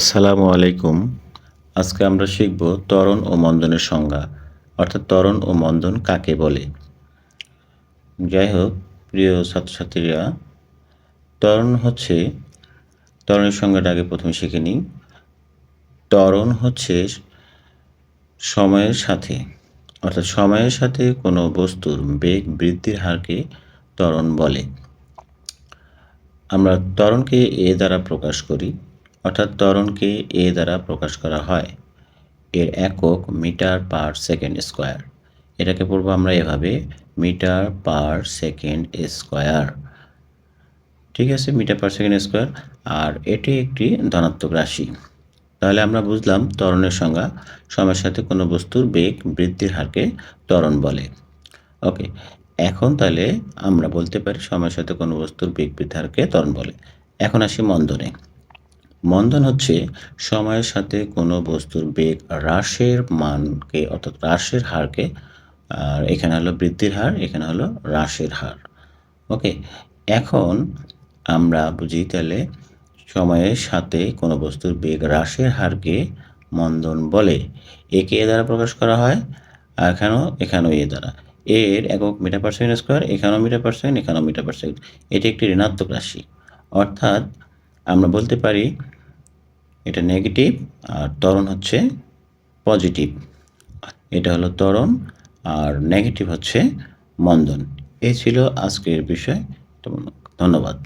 আসসালামু আলাইকুম। আজকে আমরা শিখব ত্বরণ ও মন্দনের সংজ্ঞা, অর্থাৎ ত্বরণ ও মন্দন কাকে বলে? যাই হোক প্রিয় ছাত্রছাত্রীরা, ত্বরণ হচ্ছে, ত্বরণের সংজ্ঞাটা আগে প্রথমে শিখে নিই। ত্বরণ হচ্ছে সময়ের সাথে, অর্থাৎ সময়ের সাথে কোনো বস্তুর বেগ বৃদ্ধির হারকে ত্বরণ বলে। আমরা ত্বরণকে এ দ্বারা প্রকাশ করি অর্থাৎ ত্বরণকে এ দ্বারা প্রকাশ করা হয়। এর একক মিটার পার সেকেন্ড স্কোয়ার। এটাকে পড়ব আমরা এভাবে, মিটার পার সেকেন্ড স্কোয়ার। ঠিক আছে, মিটার পার সেকেন্ড স্কোয়ার। আর এটি একটি ধনাত্মক রাশি। তাহলে আমরা বুঝলাম ত্বরণের সংজ্ঞা সময়ের সাথে কোনো বস্তুর বেগ বৃদ্ধির হারকে ত্বরণ বলে। ওকে, এখন তাহলে আমরা বলতে পারি সময়ের সাথে কোনো বস্তুর বেগ বৃদ্ধির হারকে ত্বরণ বলে। এখন আসি মন্দনে। মন্দন হচ্ছে সময়ের সাথে কোনো বস্তুর বেগ হ্রাসের মানকে অর্থাৎ হ্রাসের হারকে, আর এখানে হলো বৃদ্ধির হার, এখানে হলো হ্রাসের হার। ওকে, এখন আমরা বুঝি তাহলে সময়ের সাথে কোনো বস্তুর বেগ হ্রাসের হারকে মন্দন বলে। একে এ দ্বারা প্রকাশ করা হয়, আর এখানেও এখানেও এ দ্বারা। এর একক মিটার পার সেকেন্ড স্কোয়ার, এখানেও মিটার পার সেকেন্ড, এখানেও মিটার পার সেকেন্ড। এটি একটি ঋণাত্মক রাশি। অর্থাৎ আমরা বলতে পারি এটা নেগেটিভ আর ত্বরণ হচ্ছে পজিটিভ এটা হলো ত্বরণ আর নেগেটিভ হচ্ছে মন্দন। এই ছিল আজকের বিষয়। ধন্যবাদ।